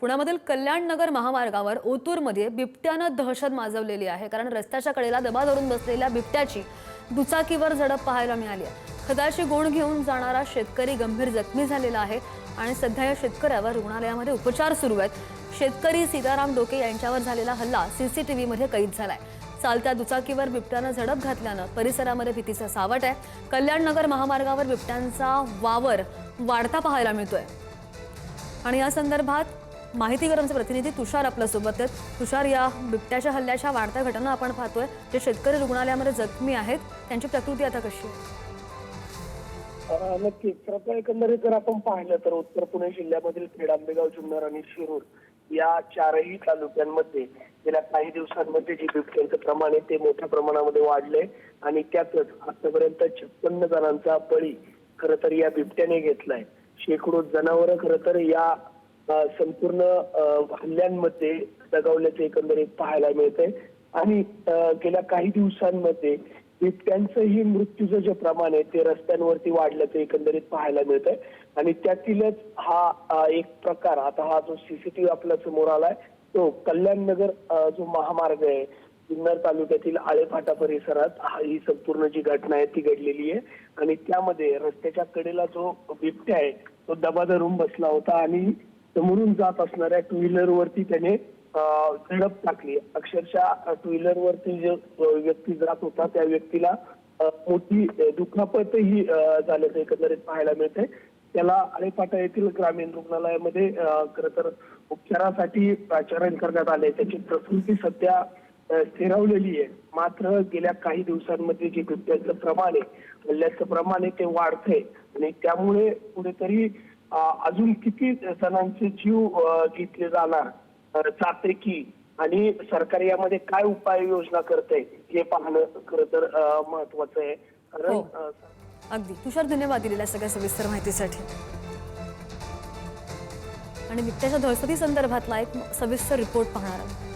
पुण्यामधील कल्याणनगर महामार्गावर ओतूरमध्ये बिबट्यानं दहशत माजवलेली आहे. कारण रस्त्याच्या कडेला दबा धरून बसलेल्या बिबट्याची दुचाकीवर झडप पाहायला मिळाली आहे. खताची गोण घेऊन जाणारा शेतकरी गंभीर जखमी झालेला आहे आणि सध्या या शेतकऱ्यावर रुग्णालयामध्ये उपचार सुरू आहेत. शेतकरी सीताराम डोके यांच्यावर झालेला हल्ला सीसीटीव्हीमध्ये कैद झालाय. चालत्या दुचाकीवर बिबट्यानं झडप घातल्यानं परिसरामध्ये भीतीचा सावट आहे. कल्याणनगर महामार्गावर बिबट्यांचा वावर वाढता पाहायला मिळतोय. आणि या संदर्भात माहिती आमचे प्रतिनिधी तुषार आपल्यासोबत आहेत. तुषार या बिबट्याच्या हल्ल्याच्या वाढत्या घटना आपण पाहतोय. जे शेतकरी रुग्णालयामध्ये जखमी आहेत त्यांची प्रकृती आता कशी आहे? नक्कीच. तर एकंदरीत जर आपण पाहिलं तर उत्तर पुणे जिल्ह्यामधील खेड आंबेगाव जुन्नर आणि शिरूर या चारही तालुक्यांमध्ये गेल्या काही दिवसांमध्ये जे बिबट्यांचं प्रमाण आहे ते मोठ्या प्रमाणामध्ये वाढलंय. आणि त्यातच आतापर्यंत छप्पन्न जणांचा बळी खर तर या बिबट्याने घेतलाय. शेकडो जनावरं खर तर या संपूर्ण हल्ल्यांमध्ये दगावल्याचे एकंदरीत पाहायला मिळतंय. आणि गेल्या काही दिवसांमध्ये बिबट्यांचंही मृत्यूचं जे प्रमाण आहे ते रस्त्यांवरती वाढल्याचं एकंदरीत पाहायला मिळत आहे आणि त्यातीलच हा एक प्रकार आता हा जो सीसीटीव्ही आपल्यासमोर आलाय तो कल्याणनगर जो महामार्ग आहे जुन्नर तालुक्यातील आळेफाटा परिसरात हा- ही संपूर्ण जी घटना आहे ती घडलेली आहे. आणि त्यामध्ये रस्त्याच्या कडेला जो बिबट्या आहे तो दबा धरून बसला होता आणि समोरून जात असणाऱ्या टू व्हीलर वरती त्याने झडप टाकली. अक्षरशः टू व्हीलर वरती जो व्यक्ती जात होता त्या व्यक्तीला मोठी दुखापतही झाल्याचं एकंदरीत पाहायला मिळते त्याला आळेपाटा येथील ग्रामीण रुग्णालयामध्ये खर तर उपचारासाठी प्राचारण करण्यात आले त्याची प्रकृती सध्या स्थिरावलेली आहे. मात्र गेल्या काही दिवसांमध्ये जे बिबट्याचं प्रमाण आहे हल्ल्याचं प्रमाण आहे ते वाढतंय. आणि त्यामुळे कुठेतरी अजून किती जणांचे जीव घेतले जाणार? अं, चातरिकी आणि सरकार यामध्ये काय उपाययोजना करते? हे पाहणं खरं तर महत्वाचं आहे. कारण हो. अगदी. तुषार धन्यवाद दिलेल्या सगळ्या सविस्तर माहितीसाठी. आणि बिबट्याच्या दहशती संदर्भातला एक सविस्तर रिपोर्ट पाहणार आहोत.